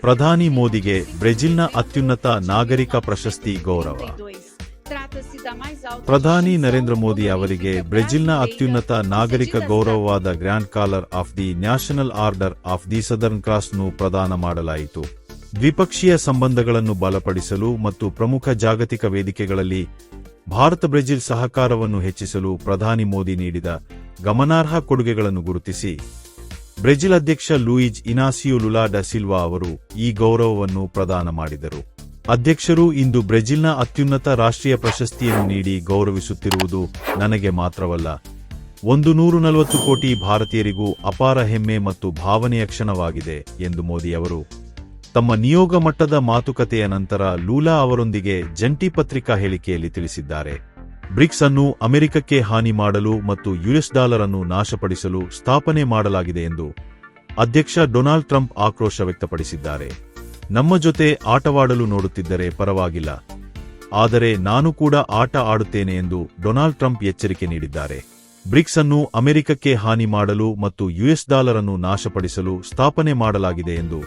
ಪ್ರಧಾನಿ ಮೋದಿಗೆ ಬ್ರೆಜಿಲ್ನ ಅತ್ಯುನ್ನತ ನಾಗರಿಕ ಪ್ರಶಸ್ತಿ ಗೌರವ. ಪ್ರಧಾನಿ ನರೇಂದ್ರ ಮೋದಿ ಅವರಿಗೆ ಬ್ರೆಜಿಲ್ನ ಅತ್ಯುನ್ನತ ನಾಗರಿಕ ಗೌರವವಾದ Grand Collar of the National Order of the Southern ಕ್ರಾಸ್ನು ಪ್ರದಾನ ಮಾಡಲಾಯಿತು. ದ್ವಿಪಕ್ಷೀಯ ಸಂಬಂಧಗಳನ್ನು ಬಲಪಡಿಸಲು ಮತ್ತು ಪ್ರಮುಖ ಜಾಗತಿಕ ವೇದಿಕೆಗಳಲ್ಲಿ ಭಾರತ ಬ್ರೆಜಿಲ್ ಸಹಕಾರವನ್ನು ಹೆಚ್ಚಿಸಲು ಪ್ರಧಾನಿ ಮೋದಿ ನೀಡಿದ ಗಮನಾರ್ಹ ಕೊಡುಗೆಗಳನ್ನು ಗುರುತಿಸಿ ಬ್ರೆಜಿಲ್ ಅಧ್ಯಕ್ಷ ಲೂಯಿಜ್ ಇನಾಸಿಯೋ ಲುಲಾ ಡಸಿಲ್ವಾ ಸಿಲ್ವಾ ಅವರು ಈ ಗೌರವವನ್ನು ಪ್ರದಾನ ಮಾಡಿದರು. ಅಧ್ಯಕ್ಷರು ಇಂದು ಬ್ರೆಜಿಲ್ನ ಅತ್ಯುನ್ನತ ರಾಷ್ಟ್ರೀಯ ಪ್ರಶಸ್ತಿಯನ್ನು ನೀಡಿ ಗೌರವಿಸುತ್ತಿರುವುದು ನನಗೆ ಮಾತ್ರವಲ್ಲ. ಒಂದು ನೂರು ನಲವತ್ತು ಕೋಟಿ ಭಾರತೀಯರಿಗೂ ಅಪಾರ ಹೆಮ್ಮೆ ಮತ್ತು ಭಾವನೆಯ ಕ್ಷಣವಾಗಿದೆ ಎಂದು ಮೋದಿ ಅವರು. ತಮ್ಮ ನಿಯೋಗ ಮಟ್ಟದ ಮಾತುಕತೆಯ ನಂತರ ಲೂಲಾ ಅವರೊಂದಿಗೆ ಜಂಟಿ ಪತ್ರಿಕಾ ಹೇಳಿಕೆಯಲ್ಲಿ ತಿಳಿಸಿದ್ದಾರೆ. ಬ್ರಿಕ್ಸ್ ಅನ್ನು ಅಮೆರಿಕಕ್ಕೆ ಹಾನಿ ಮಾಡಲು ಮತ್ತು ಯುಎಸ್ ಡಾಲರ್ ಅನ್ನು ನಾಶಪಡಿಸಲು ಸ್ಥಾಪನೆ ಮಾಡಲಾಗಿದೆ ಎಂದು ಅಧ್ಯಕ್ಷ ಡೊನಾಲ್ಡ್ ಟ್ರಂಪ್ ಆಕ್ರೋಶ ವ್ಯಕ್ತಪಡಿಸಿದ್ದಾರೆ. ನಮ್ಮ ಜೊತೆ ಆಟವಾಡಲು ನೋಡುತ್ತಿದ್ದರೆ ಪರವಾಗಿಲ್ಲ. ಆದರೆ ನಾನು ಕೂಡ ಆಟ ಆಡುತ್ತೇನೆ ಎಂದು ಡೊನಾಲ್ಡ್ ಟ್ರಂಪ್ ಎಚ್ಚರಿಕೆ ನೀಡಿದ್ದಾರೆ. ಬ್ರಿಕ್ಸ್ ಅನ್ನು ಅಮೆರಿಕಕ್ಕೆ ಹಾನಿ ಮಾಡಲು ಮತ್ತು ಯುಎಸ್ ಡಾಲರ್ ಅನ್ನು ನಾಶಪಡಿಸಲು ಸ್ಥಾಪನೆ ಮಾಡಲಾಗಿದೆ ಎಂದು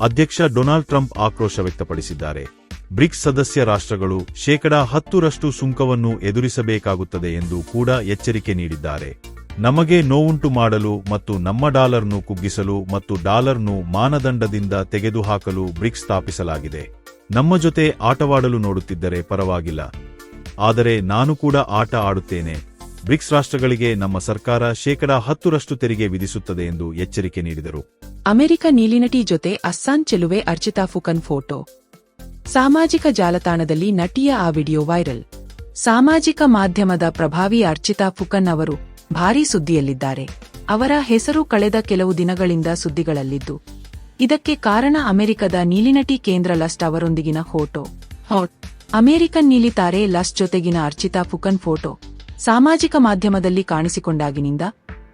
ಅಧ್ಯಕ್ಷ ಡೊನಾಲ್ಡ್ ಟ್ರಂಪ್ ಆಕ್ರೋಶ ವ್ಯಕ್ತಪಡಿಸಿದ್ದಾರೆ. ಬ್ರಿಕ್ಸ್ ಸದಸ್ಯ ರಾಷ್ಟ್ರಗಳು ಶೇಕಡಾ ಹತ್ತರಷ್ಟು ಸುಂಕವನ್ನು ಎದುರಿಸಬೇಕಾಗುತ್ತದೆ ಎಂದು ಕೂಡ ಎಚ್ಚರಿಕೆ ನೀಡಿದ್ದಾರೆ. ನಮಗೆ ನೋವುಂಟು ಮಾಡಲು ಮತ್ತು ನಮ್ಮ ಡಾಲರ್ನು ಕುಗ್ಗಿಸಲು ಮತ್ತು ಡಾಲರ್ನು ಮಾನದಂಡದಿಂದ ತೆಗೆದುಹಾಕಲು ಬ್ರಿಕ್ಸ್ ಸ್ಥಾಪಿಸಲಾಗಿದೆ. ನಮ್ಮ ಜೊತೆ ಆಟವಾಡಲು ನೋಡುತ್ತಿದ್ದರೆ ಪರವಾಗಿಲ್ಲ. ಆದರೆ ನಾನು ಕೂಡ ಆಟ ಆಡುತ್ತೇನೆ. ಬ್ರಿಕ್ಸ್ ರಾಷ್ಟ್ರಗಳಿಗೆ ನಮ್ಮ ಸರ್ಕಾರ ಶೇಕಡಾ ಹತ್ತರಷ್ಟು ತೆರಿಗೆ ವಿಧಿಸುತ್ತದೆ ಎಂದು ಎಚ್ಚರಿಕೆ ನೀಡಿದರು. ಅಮೆರಿಕ ನೀಲಿನಟಿ ಜೊತೆ ಅಸ್ಸಾಂ ಚೆಲುವೆ ಅರ್ಚಿತಾ ಫುಕನ್ ಫೋಟೋ. ಸಾಮಾಜಿಕ ಜಾಲತಾಣದಲ್ಲಿ ನಟಿಯ ಆ ವಿಡಿಯೋ ವೈರಲ್. ಸಾಮಾಜಿಕ ಮಾಧ್ಯಮದ ಪ್ರಭಾವಿ ಅರ್ಚಿತಾ ಫುಕನ್ ಅವರು ಭಾರೀ ಸುದ್ದಿಯಲ್ಲಿದ್ದಾರೆ. ಅವರ ಹೆಸರು ಕಳೆದ ಕೆಲವು ದಿನಗಳಿಂದ ಸುದ್ದಿಗಳಲ್ಲಿದ್ದು ಇದಕ್ಕೆ ಕಾರಣ ಅಮೆರಿಕದ ನೀಲಿನಟಿ ಕೇಂದ್ರ ಲಸ್ಟ್ ಅವರೊಂದಿಗಿನ ಫೋಟೋ. ಹಾಟ್ ಅಮೆರಿಕನ್ ನೀಲಿ ತಾರೆ ಲಸ್ಟ್ ಜೊತೆಗಿನ ಅರ್ಚಿತಾ ಫುಕನ್ ಫೋಟೋ ಸಾಮಾಜಿಕ ಮಾಧ್ಯಮದಲ್ಲಿ ಕಾಣಿಸಿಕೊಂಡಾಗಿನಿಂದ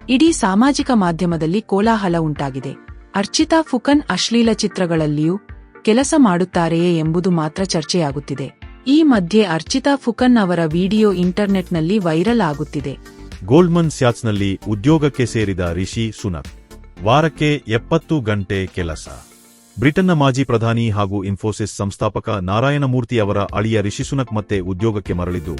ಇಡೀ ಸಾಮಾಜಿಕ ಮಾಧ್ಯಮದಲ್ಲಿ ಕೋಲಾಹಲ ಉಂಟಾಗಿದೆ. ಅರ್ಚಿತಾ ಫುಕನ್ ಅಶ್ಲೀಲ ಚಿತ್ರಗಳಲ್ಲಿಯೂ ಕೆಲಸ ಮಾಡುತ್ತಾರೆಯೇ ಎಂಬುದು ಮಾತ್ರ ಚರ್ಚೆಯಾಗುತ್ತಿದೆ. ಈ ಮಧ್ಯೆ ಅರ್ಚಿತಾ ಫುಕನ್ ಅವರ ವಿಡಿಯೋ ಇಂಟರ್ನೆಟ್ನಲ್ಲಿ ವೈರಲ್ ಆಗುತ್ತಿದೆ. ಗೋಲ್ಡ್ಮನ್ ಸ್ಯಾಚ್ನಲ್ಲಿ ಉದ್ಯೋಗಕ್ಕೆ ಸೇರಿದ ರಿಷಿ ಸುನಕ್. ವಾರಕ್ಕೆ ಎಪ್ಪತ್ತು ಗಂಟೆ ಕೆಲಸ. ಬ್ರಿಟನ್ನ ಮಾಜಿ ಪ್ರಧಾನಿ ಹಾಗೂ ಇನ್ಫೋಸಿಸ್ ಸಂಸ್ಥಾಪಕ ನಾರಾಯಣಮೂರ್ತಿ ಅವರ ಅಳಿಯ ರಿಷಿ ಸುನಕ್ ಮತ್ತೆ ಉದ್ಯೋಗಕ್ಕೆ ಮರಳಿದ್ದು,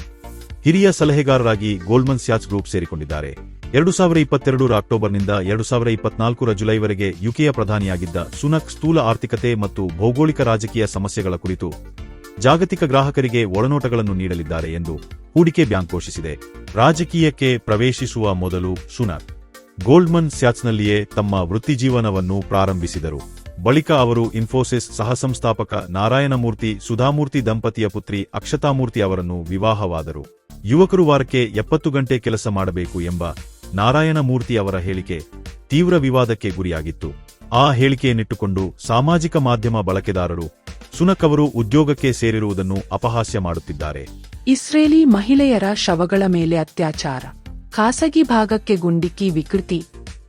ಹಿರಿಯ ಸಲಹೆಗಾರರಾಗಿ ಗೋಲ್ಡ್ಮನ್ ಸ್ಯಾಚ್ ಗ್ರೂಪ್ ಸೇರಿಕೊಂಡಿದ್ದಾರೆ. ಎರಡು ಸಾವಿರ ಇಪ್ಪತ್ತೆರಡರ ಅಕ್ಟೋಬರ್ನಿಂದ ಎರಡು ಸಾವಿರ ಇಪ್ಪತ್ನಾಲ್ಕರ ಜುಲೈವರೆಗೆ ಯುಕೆಯ ಪ್ರಧಾನಿಯಾಗಿದ್ದ ಸುನಕ್ ಸ್ಥೂಲ ಆರ್ಥಿಕತೆ ಮತ್ತು ಭೌಗೋಳಿಕ ರಾಜಕೀಯ ಸಮಸ್ಯೆಗಳ ಕುರಿತು ಜಾಗತಿಕ ಗ್ರಾಹಕರಿಗೆ ಒಳನೋಟಗಳನ್ನು ನೀಡಲಿದ್ದಾರೆ ಎಂದು ಹೂಡಿಕೆ ಬ್ಯಾಂಕ್ ಘೋಷಿಸಿದೆ. ರಾಜಕೀಯಕ್ಕೆ ಪ್ರವೇಶಿಸುವ ಮೊದಲು ಸುನಕ್ ಗೋಲ್ಡ್ಮನ್ ಸ್ಯಾಚ್ನಲ್ಲಿಯೇ ತಮ್ಮ ವೃತ್ತಿಜೀವನವನ್ನು ಪ್ರಾರಂಭಿಸಿದರು. ಬಳಿಕ ಅವರು ಇನ್ಫೋಸಿಸ್ ಸಹಸಂಸ್ಥಾಪಕ ನಾರಾಯಣಮೂರ್ತಿ, ಸುಧಾಮೂರ್ತಿ ದಂಪತಿಯ ಪುತ್ರಿ ಅಕ್ಷತಾಮೂರ್ತಿ ಅವರನ್ನು ವಿವಾಹವಾದರು. ಯುವಕರು ವಾರಕ್ಕೆ ಎಪ್ಪತ್ತು ಗಂಟೆ ಕೆಲಸ ಮಾಡಬೇಕು ಎಂಬ ನಾರಾಯಣಮೂರ್ತಿ ಅವರ ಹೇಳಿಕೆ ತೀವ್ರ ವಿವಾದಕ್ಕೆ ಗುರಿಯಾಗಿತ್ತು. ಆ ಹೇಳಿಕೆಯನ್ನಿಟ್ಟುಕೊಂಡು ಸಾಮಾಜಿಕ ಮಾಧ್ಯಮ ಬಳಕೆದಾರರು ಸುನಕ್ ಅವರು ಉದ್ಯೋಗಕ್ಕೆ ಸೇರಿರುವುದನ್ನು ಅಪಹಾಸ್ಯ ಮಾಡುತ್ತಿದ್ದಾರೆ. ಇಸ್ರೇಲಿ ಮಹಿಳೆಯರ ಶವಗಳ ಮೇಲೆ ಅತ್ಯಾಚಾರ. ಖಾಸಗಿ ಭಾಗಕ್ಕೆ ಗುಂಡಿಕ್ಕಿ ವಿಕೃತಿ.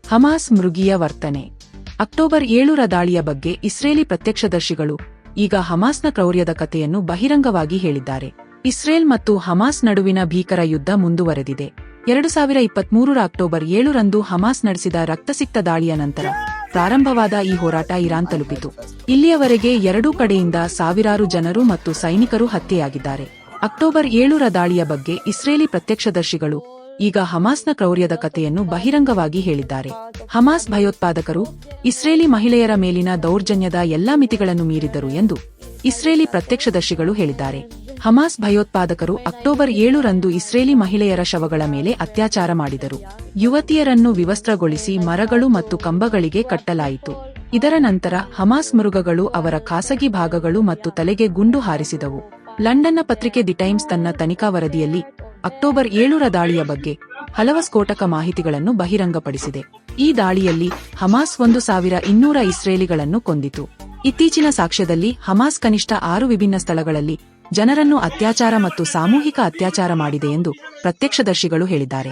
ಹಮಾಸ್ ಮೃಗಿಯ ವರ್ತನೆ. ಅಕ್ಟೋಬರ್ ಏಳರ ದಾಳಿಯ ಬಗ್ಗೆ ಇಸ್ರೇಲಿ ಪ್ರತ್ಯಕ್ಷದರ್ಶಿಗಳು ಈಗ ಹಮಾಸ್ನ ಕ್ರೌರ್ಯದ ಕಥೆಯನ್ನು ಬಹಿರಂಗವಾಗಿ ಹೇಳಿದ್ದಾರೆ. ಇಸ್ರೇಲ್ ಮತ್ತು ಹಮಾಸ್ ನಡುವಿನ ಭೀಕರ ಯುದ್ಧ ಮುಂದುವರೆದಿದೆ. ಎರಡು ಸಾವಿರ ಇಪ್ಪತ್ಮೂರರ ಅಕ್ಟೋಬರ್ ಏಳರಂದು ಹಮಾಸ್ ನಡೆಸಿದ ರಕ್ತಸಿಕ್ತ ದಾಳಿಯ ನಂತರ ಪ್ರಾರಂಭವಾದ ಈ ಹೋರಾಟ ಇರಾನ್ ತಲುಪಿತು. ಇಲ್ಲಿಯವರೆಗೆ ಎರಡೂ ಕಡೆಯಿಂದ ಸಾವಿರಾರು ಜನರು ಮತ್ತು ಸೈನಿಕರು ಹತ್ಯೆಯಾಗಿದ್ದಾರೆ. ಅಕ್ಟೋಬರ್ ಏಳರ ದಾಳಿಯ ಬಗ್ಗೆ ಇಸ್ರೇಲಿ ಪ್ರತ್ಯಕ್ಷದರ್ಶಿಗಳು ಈಗ ಹಮಾಸ್ನ ಕ್ರೌರ್ಯದ ಕಥೆಯನ್ನು ಬಹಿರಂಗವಾಗಿ ಹೇಳಿದ್ದಾರೆ. ಹಮಾಸ್ ಭಯೋತ್ಪಾದಕರು, ಇಸ್ರೇಲಿ ಮಹಿಳೆಯರ ಮೇಲಿನ ದೌರ್ಜನ್ಯದ ಎಲ್ಲಾ ಮಿತಿಗಳನ್ನು ಮೀರಿದ್ದರು ಎಂದು ಇಸ್ರೇಲಿ ಪ್ರತ್ಯಕ್ಷದರ್ಶಿಗಳು ಹೇಳಿದ್ದಾರೆ. ಹಮಾಸ್ ಭಯೋತ್ಪಾದಕರು ಅಕ್ಟೋಬರ್ ಏಳರಂದು ಇಸ್ರೇಲಿ ಮಹಿಳೆಯರ ಶವಗಳ ಮೇಲೆ ಅತ್ಯಾಚಾರ ಮಾಡಿದರು. ಯುವತಿಯರನ್ನು ವಿವಸ್ತ್ರಗೊಳಿಸಿ ಮರಗಳು ಮತ್ತು ಕಂಬಗಳಿಗೆ ಕಟ್ಟಲಾಯಿತು. ಇದರ ನಂತರ ಹಮಾಸ್ ಮೃಗಗಳು ಅವರ ಖಾಸಗಿ ಭಾಗಗಳು ಮತ್ತು ತಲೆಗೆ ಗುಂಡು ಹಾರಿಸಿದವು. ಲಂಡನ್ನ ಪತ್ರಿಕೆ ದಿ ಟೈಮ್ಸ್ ತನ್ನ ತನಿಖಾ ವರದಿಯಲ್ಲಿ ಅಕ್ಟೋಬರ್ ಏಳರ ದಾಳಿಯ ಬಗ್ಗೆ ಹಲವ ಸ್ಫೋಟಕ ಮಾಹಿತಿಗಳನ್ನು ಬಹಿರಂಗಪಡಿಸಿದೆ. ಈ ದಾಳಿಯಲ್ಲಿ ಹಮಾಸ್ ಒಂದು ಸಾವಿರ ಇನ್ನೂರ ಇಸ್ರೇಲಿಗಳನ್ನು ಕೊಂದಿತು. ಇತ್ತೀಚಿನ ಸಾಕ್ಷ್ಯದಲ್ಲಿ ಹಮಾಸ್ ಕನಿಷ್ಠ ಆರು ವಿಭಿನ್ನ ಸ್ಥಳಗಳಲ್ಲಿ ಜನರನ್ನು ಅತ್ಯಾಚಾರ ಮತ್ತು ಸಾಮೂಹಿಕ ಅತ್ಯಾಚಾರ ಮಾಡಿದೆ ಎಂದು ಪ್ರತ್ಯಕ್ಷದರ್ಶಿಗಳು ಹೇಳಿದ್ದಾರೆ.